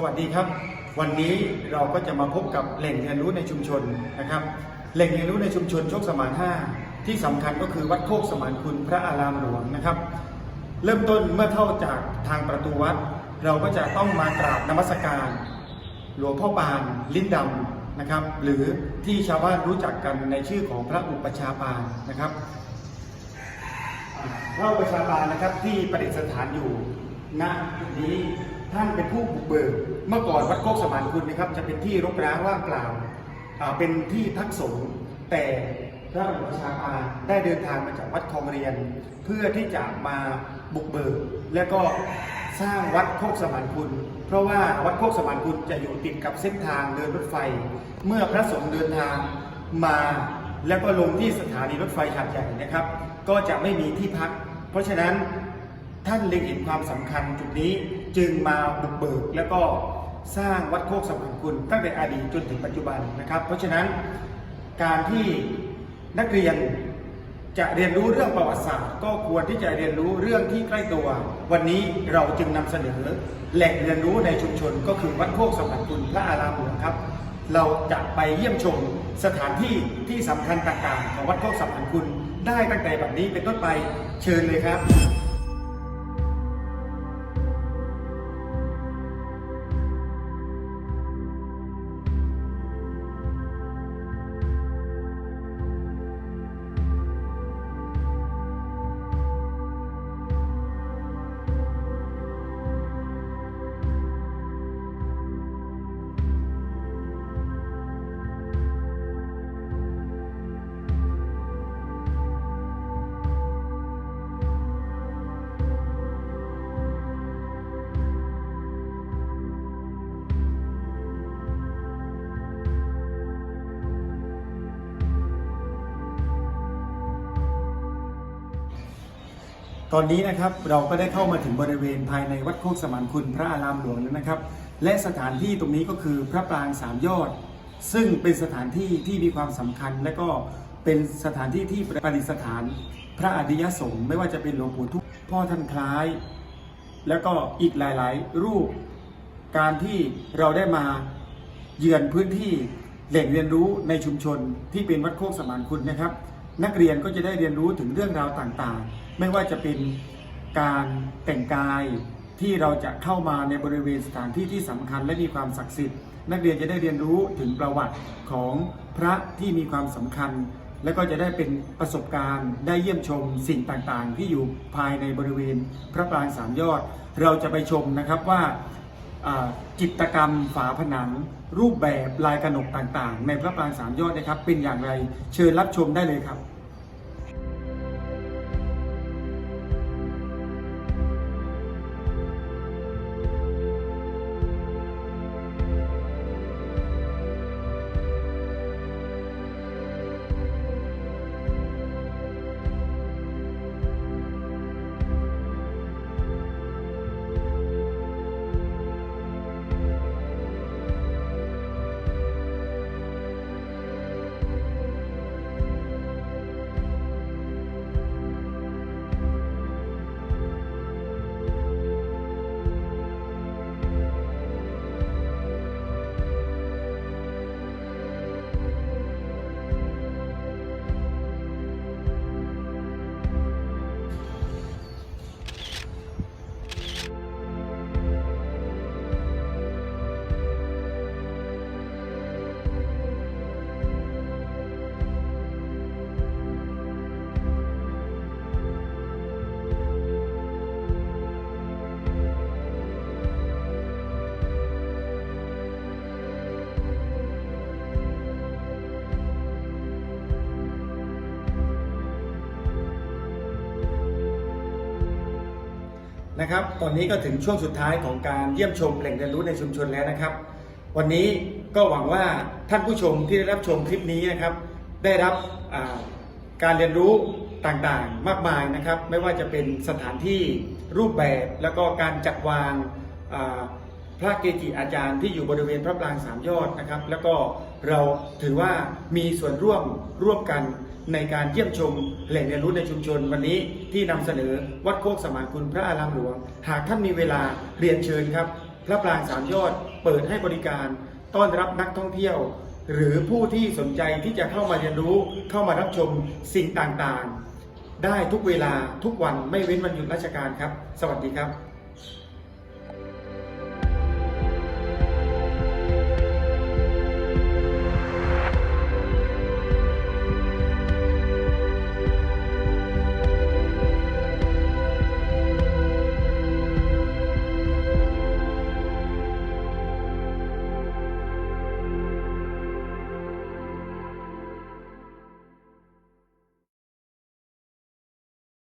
สวัสดีครับ วันนี้เราก็จะมาพบกับแหล่งเรียนรู้ในชุมชนนะครับ แหล่งเรียนรู้ในชุมชนโชคสมาน5ที่สำคัญก็คือวัดโคกสมานคุณพระอารามหลวงนะครับ เริ่มต้นเมื่อเข้าจากทางประตูวัด เราก็จะต้องมากราบนมัสการ หลวงพ่อปานลิ้นดำนะครับ หรือที่ชาวบ้านรู้จักกันในชื่อของพระอุปชาปานนะครับพระอุปชาปานนะครับที่ประดิษฐานอยู่ณจุดนี้ ท่านเป็นผู้บุกเบิกเมื่อก่อนวัดโคกสมานคุณนะครับ จะเป็นที่รกร้างว่างเปล่าเป็นที่พักสงฆ์แต่พระอุปชาย์ปาได้เดินทางมาจากวัดคลองเรียน เพื่อที่จะมาบุกเบิก และก็สร้างวัดโคกสมานคุณ เพราะว่าวัดโคกสมานคุณจะอยู่ติดกับเส้นทางเดินรถไฟ เมื่อพระสงฆ์เดินทางมาแล้วก็ลงที่สถานีรถไฟหาดใหญ่นะครับ ก็จะไม่มีที่พัก เพราะฉะนั้นท่านเล็งเห็นความสำคัญจุดนี้ จึงมาบุกเบิกแล้วก็สร้างวัดโคกสมานคุณตั้งแต่อดีตจนถึงปัจจุบันนะครับ เพราะฉะนั้นการที่นักเรียนจะเรียนรู้เรื่องประวัติศาสตร์ ก็ควรที่จะเรียนรู้เรื่องที่ใกล้ตัว วันนี้เราจึงนำเสนอแหล่งเรียนรู้ในชุมชน ก็คือวัดโคกสมานคุณพระอารามหลวงครับ เราจะไปเยี่ยมชมสถานที่ที่สำคัญต่างๆ ของวัดโคกสัมพันธ์คุณได้ตั้งแต่แบบนี้เป็นต้นไปเชิญเลยครับ ตอนนี้นะครับเราก็ได้เข้ามาถึงบริเวณภายในวัดโคกสมานคุณพระอารามหลวงแล้วนะครับ และสถานที่ตรงนี้ก็คือพระปรางสามยอด ซึ่งเป็นสถานที่ที่มีความสำคัญ และก็เป็นสถานที่ที่ประดิษฐาน พระอริยสงฆ์ไม่ว่าจะเป็นหลวงปู่ทุกพ่อท่านคล้าย แล้วก็อีกหลายๆ รูป การที่เราได้มาเยือนพื้นที่แหล่งเรียนรู้ในชุมชนที่เป็นวัดโคกสมานคุณนะครับ นักเรียนก็จะได้เรียนรู้ถึงเรื่องราวต่างๆ ไม่ว่าจะเป็นการแต่งกายที่เราจะเข้ามาในบริเวณสถานที่ที่สำคัญและมีความศักดิ์สิทธิ์ นักเรียนจะได้เรียนรู้ถึงประวัติของพระที่มีความสำคัญ และก็จะได้เป็นประสบการณ์ได้เยี่ยมชมสิ่งต่างๆ ที่อยู่ภายในบริเวณพระปรางสามยอด เราจะไปชมนะครับว่า จิตกรรมฝาผนัง รูปแบบลายกระหนกต่างๆ ในพระปรางสามยอดนะครับ เป็นอย่างไรเชิญรับชมได้เลยครับ นะครับ ตอนนี้ก็ถึงช่วงสุดท้ายของการเยี่ยมชมแหล่งเรียนรู้ในชุมชนแล้วนะครับ วันนี้ก็หวังว่าท่านผู้ชมที่ได้รับชมคลิปนี้นะครับ ได้รับการเรียนรู้ต่างๆ มากมายนะครับ ไม่ว่าจะเป็นสถานที่รูปแบบแล้วก็การจัดวางา พระเกจิอาจารย์ที่อยู่บริเวณพระปรางสามยอดนะครับ แล้วก็เราถือว่ามีส่วนร่วมร่วมกันในการเยี่ยมชมแหล่งเรียนรู้ในชุมชน วันนี้ที่นำเสนอวัดโคกสมานคุณพระอารามหลวง หากท่านมีเวลาเรียนเชิญครับ พระปรางสามยอดเปิดให้บริการ ต้อนรับนักท่องเที่ยว หรือผู้ที่สนใจที่จะเข้ามาเรียนรู้เข้ามารับชมสิ่งต่างๆ ได้ทุกเวลาทุกวันไม่เว้นวันหยุดราชการครับ สวัสดีครับ